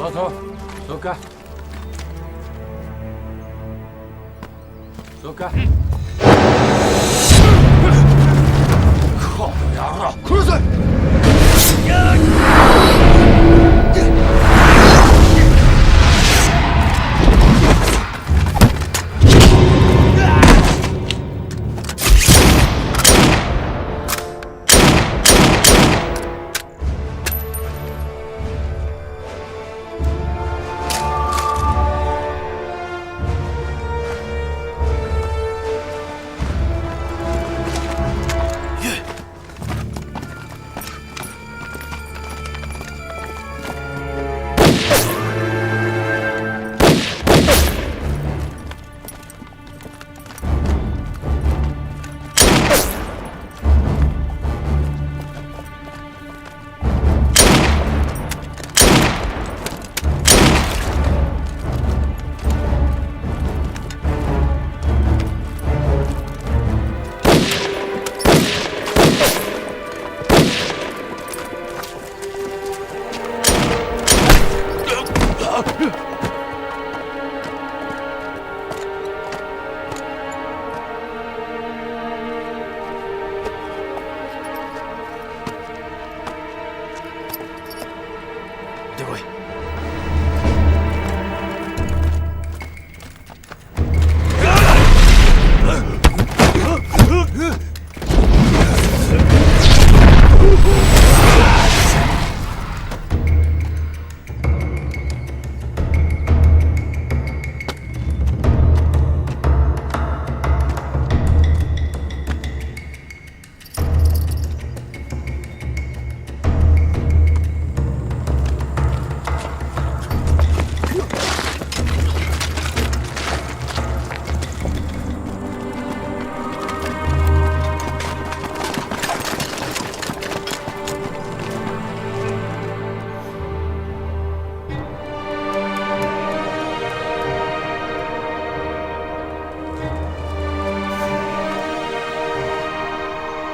走走走开。走开。出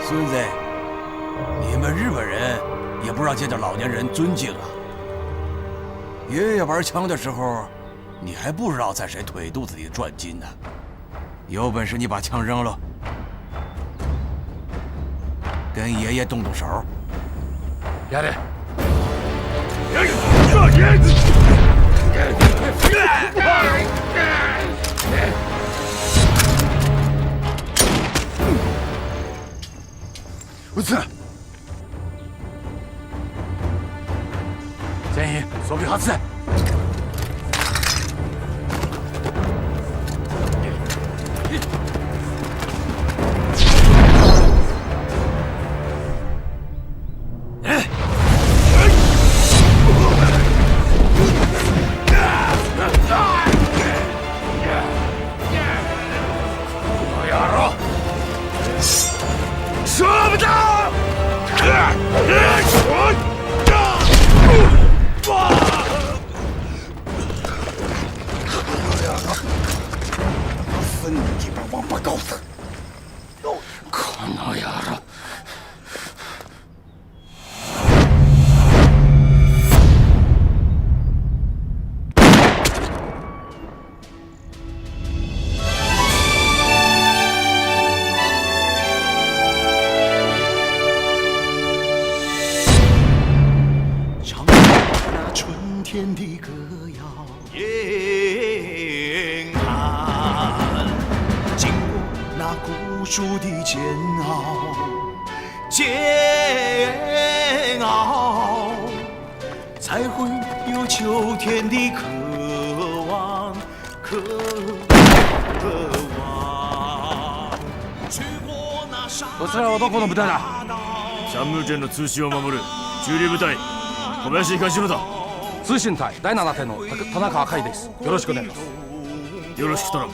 孙子，你们日本人也不让见到老年人尊敬啊！爷爷玩枪的时候，你还不知道在谁腿肚子里转筋呢。有本事你把枪扔了，跟爷爷动动手。やれ撃つな全員唱着那春天的歌谣。那古树的煎熬，煎熬，才会有秋天的渴望，渴望。去过那沙こちらはどこの部隊だシャンムーチェンの通信を守る中流部隊小林東野だ通信隊第7手の田中赤井ですよろしくお願いしますよろしく頼む